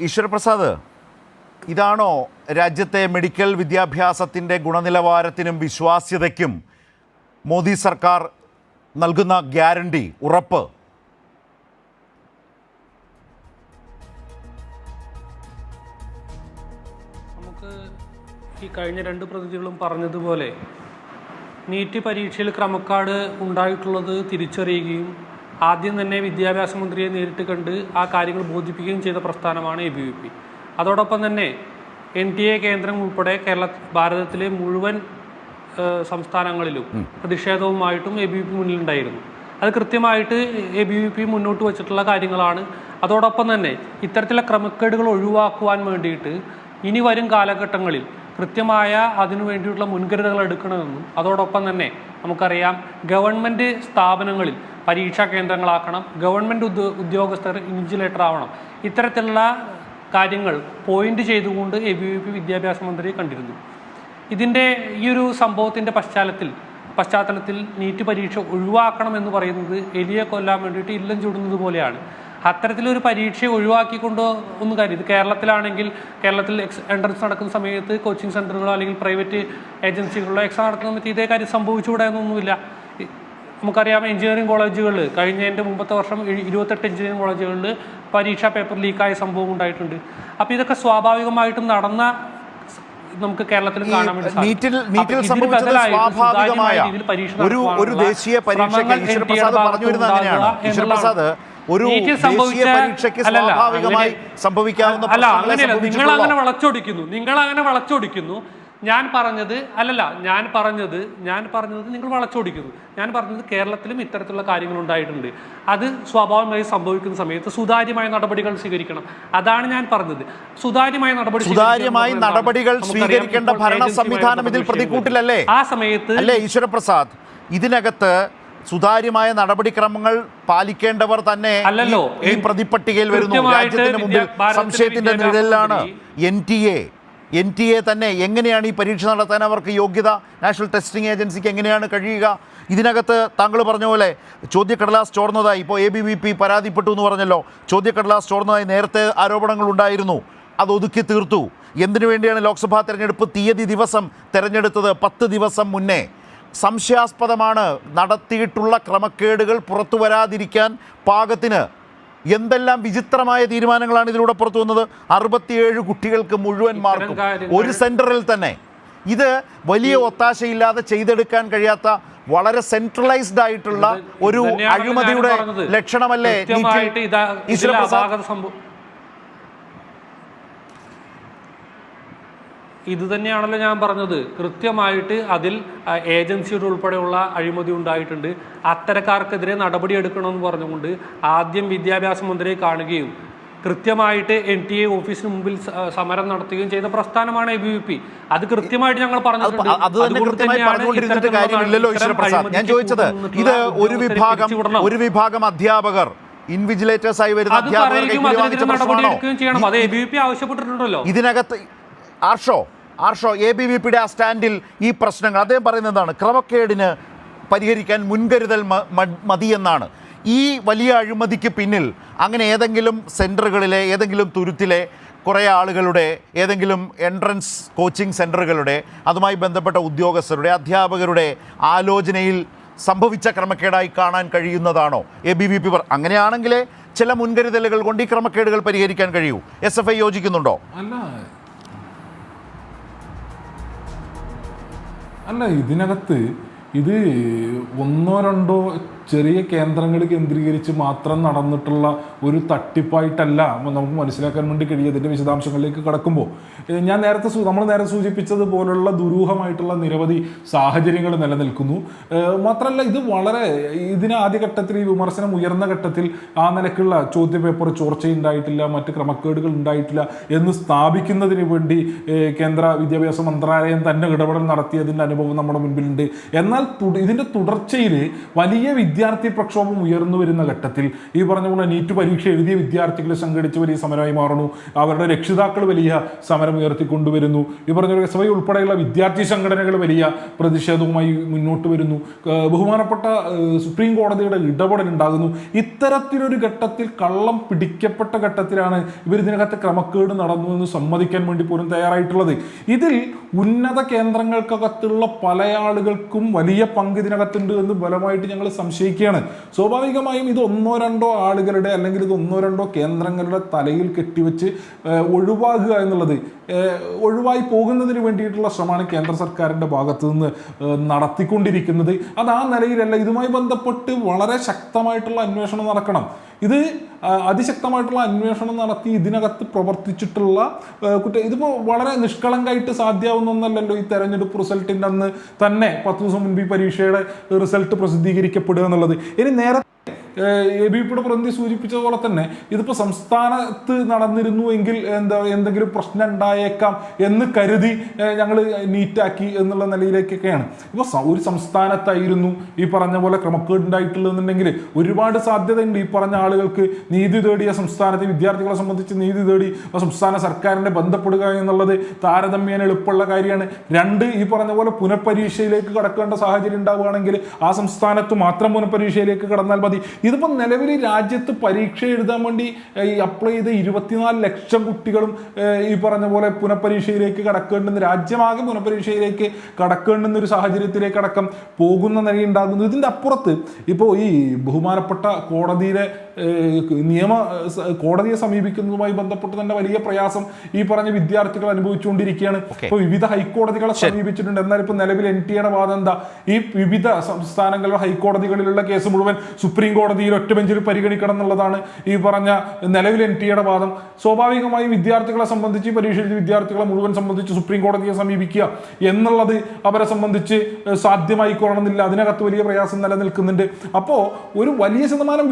ഈശ്വരപ്രസാദ് ഇതാണോ രാജ്യത്തെ മെഡിക്കൽ വിദ്യാഭ്യാസത്തിന്റെ ഗുണനിലവാരത്തിനും വിശ്വാസ്യതയ്ക്കും മോദി സർക്കാർ നൽകുന്ന ഗ്യാരണ്ടി ഉറപ്പ്? നമുക്ക് ഈ കഴിഞ്ഞ രണ്ട് പ്രതിനിധികളും പറഞ്ഞതുപോലെ നീറ്റ് പരീക്ഷയിൽ ക്രമക്കാട് ഉണ്ടായിട്ടുള്ളത് തിരിച്ചറിയുകയും ആദ്യം തന്നെ വിദ്യാഭ്യാസ മന്ത്രിയെ നേരിട്ട് കണ്ട് ആ കാര്യങ്ങൾ ബോധിപ്പിക്കുകയും ചെയ്ത പ്രസ്ഥാനമാണ് എ ബി വി പി അതോടൊപ്പം തന്നെ എൻ ടി എ കേന്ദ്രം ഉൾപ്പെടെ കേരള ഭാരതത്തിലെ മുഴുവൻ സംസ്ഥാനങ്ങളിലും പ്രതിഷേധവുമായിട്ടും എ ബി വി പി മുന്നിലുണ്ടായിരുന്നു. അത് കൃത്യമായിട്ട് എ ബി വി പി മുന്നോട്ട് വച്ചിട്ടുള്ള കാര്യങ്ങളാണ്. അതോടൊപ്പം തന്നെ ഇത്തരത്തിലുള്ള ക്രമക്കേടുകൾ ഒഴിവാക്കുവാൻ വേണ്ടിയിട്ട് ഇനി വരും കാലഘട്ടങ്ങളിൽ കൃത്യമായ അതിനു വേണ്ടിയിട്ടുള്ള മുൻകരുതലുകൾ എടുക്കണമെന്നും അതോടൊപ്പം തന്നെ നമുക്കറിയാം ഗവൺമെന്റ് സ്ഥാപനങ്ങളിൽ പരീക്ഷാ കേന്ദ്രങ്ങളാക്കണം ഗവൺമെന്റ് ഉദ്യോ ഉദ്യോഗസ്ഥർ ഇൻജുലേറ്റർ ആവണം. ഇത്തരത്തിലുള്ള കാര്യങ്ങൾ പോയിന്റ് ചെയ്തുകൊണ്ട് എ ബി വി പി വിദ്യാഭ്യാസ മന്ത്രി കണ്ടിരുന്നു. ഇതിന്റെ ഈ ഒരു സംഭവത്തിന്റെ പശ്ചാത്തലത്തിൽ പശ്ചാത്തലത്തിൽ നീറ്റ് പരീക്ഷ ഒഴിവാക്കണം എന്ന് പറയുന്നത് എലിയെ കൊല്ലാൻ വേണ്ടിയിട്ട് ഇല്ലം ചൂടുന്നത് പോലെയാണ്. അത്തരത്തിലൊരു പരീക്ഷയെ ഒഴിവാക്കിക്കൊണ്ട് ഒന്ന് കാര്യം. ഇത് കേരളത്തിലാണെങ്കിൽ കേരളത്തിൽ എക്സ് എൻട്രൻസ് നടക്കുന്ന സമയത്ത് കോച്ചിങ് സെന്ററുകളോ അല്ലെങ്കിൽ പ്രൈവറ്റ് ഏജൻസികളോ എക്സാം നടക്കുന്ന സമയത്ത് ഇതേ കാര്യം സംഭവിച്ചുകൂടാ എന്നൊന്നുമില്ല. നമുക്കറിയാം എഞ്ചിനീയറിംഗ് കോളേജുകളിൽ കഴിഞ്ഞതിന്റെ മുമ്പത്തെ വർഷം ഇരുപത്തെട്ട് എഞ്ചിനീയറിംഗ് കോളേജുകളിൽ പരീക്ഷാ പേപ്പർ ലീക്കായ സംഭവം ഉണ്ടായിട്ടുണ്ട്. അപ്പോൾ ഇതൊക്കെ സ്വാഭാവികമായിട്ടും നടന്ന നമുക്ക് കേരളത്തിൽ കാണാൻ വേണ്ടി ഒരു ദേശീയ പരീക്ഷ ഈശ്വരപ്രസാദ് പറഞ്ഞു വരുന്നത് അങ്ങനെയാണ്. ഈശ്വരപ്രസാദ് ഒരു പരീക്ഷയ്ക്ക് സ്വാഭാവികമായി സംഭവിക്കാവുന്ന അല്ല അങ്ങനെയല്ല നിങ്ങൾ അങ്ങനെ വളച്ചൊടിക്കുന്നു നിങ്ങൾ അങ്ങനെ വളച്ചൊടിക്കുന്നു. ഞാൻ പറഞ്ഞത് അല്ലല്ല ഞാൻ പറഞ്ഞത് ഞാൻ പറഞ്ഞത് നിങ്ങൾ വളച്ചൊടിക്കുന്നു. ഞാൻ പറഞ്ഞത് കേരളത്തിലും ഇത്തരത്തിലുള്ള കാര്യങ്ങൾ ഉണ്ടായിട്ടുണ്ട്. അത് സ്വാഭാവികമായി സംഭവിക്കുന്ന സമയത്ത് സുതാര്യമായ നടപടികൾ സ്വീകരിക്കണം. അതാണ് ഞാൻ പറഞ്ഞത്. സുതാര്യമായ നടപടി സുതാര്യമായ നടപടികൾ സ്വീകരിക്കേണ്ട ഭരണ സംവിധാനം ഇതിൽ പ്രതികൂട്ടിലല്ലേ? ആ സമയത്ത് അല്ലേ ഈശ്വരപ്രസാദ്? ഇതിനകത്ത് സുതാര്യമായ നടപടിക്രമങ്ങൾ പാലിക്കേണ്ടവർ തന്നെ ഈ- അല്ലല്ലോ. ഈ പ്രതിപട്ടികയിൽ വരുന്നു. രാജ്യത്തിന് മുമ്പിൽ സംശയത്തിന്റെ നിഴലിലാണ് N T A. N T A തന്നെ എങ്ങനെയാണ് ഈ പരീക്ഷ നടത്താൻ അവർക്ക് യോഗ്യത? നാഷണൽ ടെസ്റ്റിംഗ് ഏജൻസിക്ക് എങ്ങനെയാണ് കഴിയുക? ഇതിനകത്ത് താങ്കൾ പറഞ്ഞ പോലെ ചോദ്യക്കടലാസ് ചോർന്നതായി. ഇപ്പോൾ എ ബി വി പി പരാതിപ്പെട്ടു എന്ന് പറഞ്ഞല്ലോ. ചോദ്യക്കടലാസ് ചോർന്നതായി നേരത്തെ ആരോപണങ്ങൾ ഉണ്ടായിരുന്നു. അത് ഒതുക്കി തീർത്തു. എന്തിനു വേണ്ടിയാണ് ലോക്സഭാ തെരഞ്ഞെടുപ്പ് തീയതി ദിവസം തെരഞ്ഞെടുത്തത് പത്ത് ദിവസം മുന്നേ? സംശയാസ്പദമാണ് നടത്തിയിട്ടുള്ള ക്രമക്കേടുകൾ പുറത്തു വരാതിരിക്കാൻ പാകത്തിന് എന്തെല്ലാം വിചിത്രമായ തീരുമാനങ്ങളാണ് ഇതിലൂടെ പുറത്തു വന്നത്? അറുപത്തിയേഴ് കുട്ടികൾക്ക് മുഴുവൻ മാർക്കും. ഒരു സെന്ററിൽ തന്നെ. ഇത് വലിയ ഒത്താശയില്ലാതെ ചെയ്തെടുക്കാൻ കഴിയാത്ത വളരെ സെൻട്രലൈസ്ഡ് ആയിട്ടുള്ള ഒരു അഴിമതിയുടെ ലക്ഷണമല്ലേ ഈശ്വരപ്രസാദ് അപാകത സംഭവം ഇത് തന്നെയാണല്ലോ ഞാൻ പറഞ്ഞത്. കൃത്യമായിട്ട് അതിൽ ഏജൻസിയുടെ ഉൾപ്പെടെയുള്ള അഴിമതി ഉണ്ടായിട്ടുണ്ട്. അത്തരക്കാർക്കെതിരെ നടപടി എടുക്കണമെന്ന് പറഞ്ഞുകൊണ്ട് ആദ്യം വിദ്യാഭ്യാസ മന്ത്രിയെ കാണുകയും കൃത്യമായിട്ട് എൻ ടി എ ഓഫീസിന് മുമ്പിൽ സമരം നടത്തുകയും ചെയ്ത പ്രസ്ഥാനമാണ് എ ബി വി പി. അത് കൃത്യമായിട്ട് ഞങ്ങൾ ഈശ്വരപ്രസാദ് ഞാൻ ചോദിച്ചത് ഇത് ഒരു വിഭാഗം ഒരു വിഭാഗം അധ്യാപകർ ഇൻവിജിലേറ്റേഴ്സ് ആയി വരുന്ന അധ്യാപകർ ഇതിനകത്ത് Arsho Arsho A B V പിയുടെ ആ സ്റ്റാൻഡിൽ ഈ പ്രശ്നങ്ങൾ. അദ്ദേഹം പറയുന്നത് എന്താണ്? ക്രമക്കേടിന് പരിഹരിക്കാൻ മുൻകരുതൽ മതിയെന്നാണ്. ഈ വലിയ അഴിമതിക്ക് പിന്നിൽ അങ്ങനെ ഏതെങ്കിലും സെന്ററുകളിലെ ഏതെങ്കിലും തുരുത്തിലെ കുറേ ആളുകളുടെ ഏതെങ്കിലും എൻട്രൻസ് കോച്ചിങ് സെന്ററുകളുടെ അതുമായി ബന്ധപ്പെട്ട ഉദ്യോഗസ്ഥരുടെ അധ്യാപകരുടെ ആലോചനയിൽ സംഭവിച്ച ക്രമക്കേടായി കാണാൻ കഴിയുന്നതാണോ? എ ബി വി പി അങ്ങനെയാണെങ്കിലേ ചില മുൻകരുതലുകൾ കൊണ്ട് ഈ ക്രമക്കേടുകൾ പരിഹരിക്കാൻ കഴിയൂ. എസ് എഫ് ഐ യോജിക്കുന്നുണ്ടോ? അല്ല അല്ല ഇതിനകത്ത് ഇത് ഒന്നോ രണ്ടോ ചെറിയ കേന്ദ്രങ്ങൾ കേന്ദ്രീകരിച്ച് മാത്രം നടന്നിട്ടുള്ള ഒരു തട്ടിപ്പായിട്ടല്ല നമുക്ക് മനസ്സിലാക്കാൻ വേണ്ടി കഴിയും ഇതിന്റെ വിശദാംശങ്ങളിലേക്ക് കടക്കുമ്പോൾ. ഞാൻ നേരത്തെ നമ്മൾ നേരത്തെ സൂചിപ്പിച്ചതുപോലുള്ള ദുരൂഹമായിട്ടുള്ള നിരവധി സാഹചര്യങ്ങൾ നിലനിൽക്കുന്നു. മാത്രമല്ല ഇത് വളരെ ഇതിന് ആദ്യഘട്ടത്തിൽ ഈ വിമർശനം ഉയർന്ന ഘട്ടത്തിൽ ആ നിലക്കുള്ള ചോദ്യപേപ്പർ ചോർച്ചയുണ്ടായിട്ടില്ല മറ്റ് ക്രമക്കേടുകൾ ഉണ്ടായിട്ടില്ല എന്ന് സ്ഥാപിക്കുന്നതിന് വേണ്ടി കേന്ദ്ര വിദ്യാഭ്യാസ മന്ത്രാലയം തന്നെ ഇടപെടൽ നടത്തിയതിന്റെ അനുഭവം നമ്മുടെ മുൻപിലുണ്ട്. എന്നാൽ ഇതിന്റെ തുടർച്ചയിൽ വലിയ വിദ്യാർത്ഥി പ്രക്ഷോഭം ഉയർന്നു വരുന്ന ഘട്ടത്തിൽ ഈ പറഞ്ഞ പോലെ നീറ്റ് പരീക്ഷ എഴുതിയ വിദ്യാർത്ഥികൾ സംഘടിച്ച് വലിയ സമരമായി മാറുന്നു അവരുടെ രക്ഷിതാക്കൾ വലിയ സമരം ഉയർത്തിക്കൊണ്ടുവരുന്നു. ഈ പറഞ്ഞ എസ് വൈ ഉൾപ്പെടെയുള്ള വിദ്യാർത്ഥി സംഘടനകൾ വലിയ പ്രതിഷേധവുമായി മുന്നോട്ട് വരുന്നു. ബഹുമാനപ്പെട്ട സുപ്രീം കോടതിയുടെ ഇടപെടൽ ഉണ്ടാകുന്നു. ഇത്തരത്തിലൊരു ഘട്ടത്തിൽ കള്ളം പിടിക്കപ്പെട്ട ഘട്ടത്തിലാണ് ഇവർ ഇതിനകത്ത് ക്രമക്കേട് നടന്നു എന്ന് സമ്മതിക്കാൻ വേണ്ടി പോലും തയ്യാറായിട്ടുള്ളത്. ഇതിൽ ഉന്നത കേന്ദ്രങ്ങൾക്കകത്തുള്ള പല ആളുകൾക്കും വലിയ പങ്ക് ഇതിനകത്തുണ്ട് എന്ന് ബലമായിട്ട് ഞങ്ങൾ സംശയിക്കുകയാണ് സ്വാഭാവികമായും ഇത് ഒന്നോ രണ്ടോ ആളുകളുടെ അല്ലെങ്കിൽ ഇത് ഒന്നോ രണ്ടോ കേന്ദ്രങ്ങളുടെ തലയിൽ കെട്ടിവെച്ച് ഒഴിവാകുക എന്നുള്ളത് ഒഴിവായി പോകുന്നതിന് വേണ്ടിയിട്ടുള്ള ശ്രമമാണ് കേന്ദ്ര സർക്കാരിന്റെ ഭാഗത്തു നിന്ന് നടത്തിക്കൊണ്ടിരിക്കുന്നത്. അത് ആ നിലയിലല്ല. ഇതുമായി ബന്ധപ്പെട്ട് വളരെ ശക്തമായിട്ടുള്ള അന്വേഷണം നടക്കണം. ഇത് അതിശക്തമായിട്ടുള്ള അന്വേഷണം നടത്തി ഇതിനകത്ത് പ്രവർത്തിച്ചിട്ടുള്ള കുറ്റ ഇതിപ്പോൾ വളരെ നിഷ്കളങ്കായിട്ട് സാധ്യമാവുന്ന ഒന്നല്ലല്ലോ ഈ തെരഞ്ഞെടുപ്പ് റിസൾട്ടിന്റെ അന്ന് തന്നെ പത്ത് ദിവസം മുൻപ് ഈ പരീക്ഷയുടെ റിസൾട്ട് പ്രസിദ്ധീകരിക്കപ്പെടുക എന്നുള്ളത്. ഇനി നേരെ എ ബി പിയുടെ പ്രതിനിധി സൂചിപ്പിച്ച പോലെ തന്നെ ഇതിപ്പോൾ സംസ്ഥാനത്ത് നടന്നിരുന്നു എങ്കിൽ എന്താ എന്തെങ്കിലും പ്രശ്നം ഉണ്ടായേക്കാം എന്ന് കരുതി ഞങ്ങൾ നീറ്റാക്കി എന്നുള്ള നിലയിലേക്കൊക്കെയാണ്. ഇപ്പോൾ ഒരു സംസ്ഥാനത്തായിരുന്നു ഈ പറഞ്ഞ പോലെ ക്രമക്കേടുണ്ടായിട്ടുള്ളതെന്നുണ്ടെങ്കിൽ ഒരുപാട് സാധ്യതയുണ്ട്. ഈ പറഞ്ഞ ആളുകൾക്ക് നീതി തേടിയ സംസ്ഥാനത്തെ വിദ്യാർത്ഥികളെ സംബന്ധിച്ച് നീതി തേടി സംസ്ഥാന സർക്കാരിനെ ബന്ധപ്പെടുക എന്നുള്ളത് താരതമ്യേന എളുപ്പമുള്ള കാര്യമാണ്. രണ്ട് ഈ പറഞ്ഞ പോലെ പുനഃപരീക്ഷയിലേക്ക് കടക്കേണ്ട സാഹചര്യം ഉണ്ടാവുകയാണെങ്കിൽ ആ സംസ്ഥാനത്ത് മാത്രം പുനഃപരീക്ഷയിലേക്ക് കടന്നാൽ മതി. ഇതിപ്പോൾ നിലവിൽ രാജ്യത്ത് പരീക്ഷ എഴുതാൻ വേണ്ടി അപ്ലൈ ചെയ്ത ഇരുപത്തിനാല് ലക്ഷം കുട്ടികളും ഈ പറഞ്ഞ പോലെ പുനഃപരീക്ഷയിലേക്ക് കടക്കേണ്ടുന്ന രാജ്യമാകെ പുനഃപരീക്ഷയിലേക്ക് കടക്കേണ്ടുന്ന ഒരു സാഹചര്യത്തിലേക്ക് അടക്കം പോകുന്ന നിലയുണ്ടാകുന്നു. ഇതിന്റെ അപ്പുറത്ത് ഇപ്പോൾ ഈ ബഹുമാനപ്പെട്ട കോടതിയിലെ നിയമ കോടതിയെ സമീപിക്കുന്നതുമായി ബന്ധപ്പെട്ട് തന്നെ വലിയ പ്രയാസം ഈ പറഞ്ഞ വിദ്യാർത്ഥികൾ അനുഭവിച്ചുകൊണ്ടിരിക്കുകയാണ്. ഇപ്പൊ ഇപ്പോൾ വിവിധ ഹൈക്കോടതികളെ സമീപിച്ചിട്ടുണ്ട്. എന്നാൽ ഇപ്പോൾ നിലവിൽ എൻ ടി എയുടെ വാദം എന്താ? ഈ വിവിധ സംസ്ഥാനങ്ങളിലെ ഹൈക്കോടതികളിലുള്ള കേസ് മുഴുവൻ സുപ്രീം കോടതിയിൽ ഒറ്റ ബെഞ്ചിൽ പരിഗണിക്കണം എന്നുള്ളതാണ് ഈ പറഞ്ഞ നിലവിൽ എൻ ടി എയുടെ വാദം. സ്വാഭാവികമായും വിദ്യാർത്ഥികളെ സംബന്ധിച്ച് പരീക്ഷ എഴുതിയ വിദ്യാർത്ഥികളെ മുഴുവൻ സംബന്ധിച്ച് സുപ്രീം കോടതിയെ സമീപിക്കുക എന്നുള്ളത് അവരെ സംബന്ധിച്ച് സാധ്യമായിക്കൊള്ളണമെന്നില്ല. അതിനകത്ത് വലിയ പ്രയാസം നിലനിൽക്കുന്നുണ്ട്. അപ്പോൾ ഒരു വലിയ ശതമാനം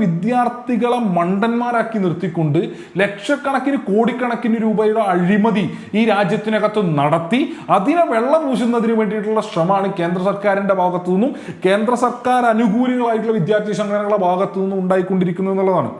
വിദ്യാർത്ഥികളെ മണ്ടന്മാരാക്കി നിർത്തിക്കൊണ്ട് ലക്ഷക്കണക്കിന് കോടിക്കണക്കിന് രൂപയുടെ അഴിമതി ഈ രാജ്യത്തിനകത്ത് നടത്തി അതിനെ വെള്ളം പൂശുന്നതിന് വേണ്ടിയിട്ടുള്ള ശ്രമമാണ് കേന്ദ്ര സർക്കാരിന്റെ ഭാഗത്തു നിന്നും കേന്ദ്ര സർക്കാർ അനുകൂലികളായിട്ടുള്ള വിദ്യാർത്ഥി സംഘടനകളുടെ ഭാഗത്തു നിന്നും ഉണ്ടായിക്കൊണ്ടിരിക്കുന്നു എന്നുള്ളതാണ്.